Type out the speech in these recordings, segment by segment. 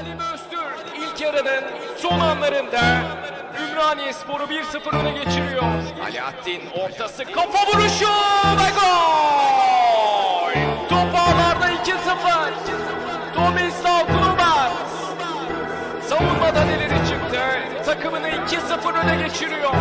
Ali Öztürk ilk yarının son anlarında Ümraniye Sporu 1-0 öne geçiriyor. Alaaddin ortası kafa vuruşu ve gol! Top ağlarda 2-0. Tomislav Klubat. Savunmadan ileri çıktı. Takımını 2-0 öne geçiriyor.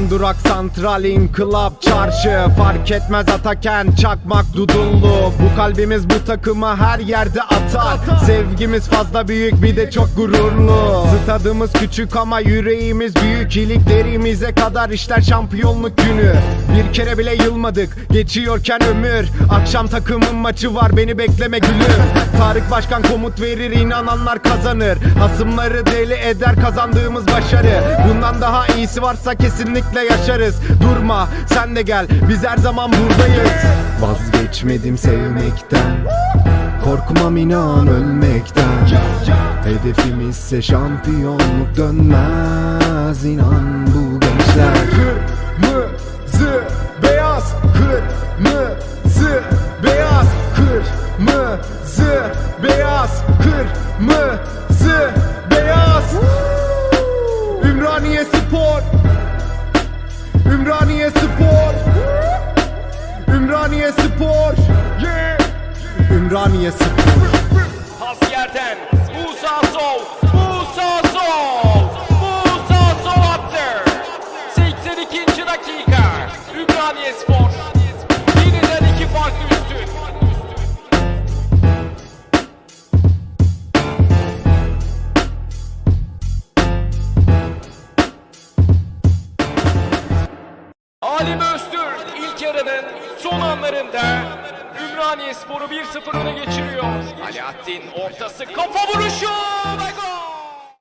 Son durak santral inkılap çarşı. Fark etmez ataken çakmak dudullu Bu kalbimiz bu takıma her yerde atar. Sevgimiz fazla büyük bir de çok gururlu. Stadımız küçük ama yüreğimiz büyük. İliklerimize kadar işler şampiyonluk günü. Bir kere bile yılmadık geçiyorken ömür. Akşam takımın maçı var beni bekleme gülüm Tarık Başkan komut verir inananlar kazanır. Hasımları deli eder kazandığımız başarı. Bundan daha iyisi varsa kesinlikle yaşarız. Durma sen de gel. Biz her zaman buradayız. Vazgeçmedim sevmekten. Korkmam inan ölmekten. Hedefim ise şampiyonluk dönmez. İnan bu gençler. Kırmızı beyaz Kırmızı beyaz. Kırmızı beyaz Kırmızı Ümraniye Spor Pas yerden. Musa Sol. Musa Sol. Musa Sol attı. 82. dakika. Ümraniye Spor. Yeniden iki farklı üstün. Alim Öztürk ilk yarının son anlarında Ümraniye Sporu 1-0 öne geçiriyor. Alaaddin ortası kafa vuruşu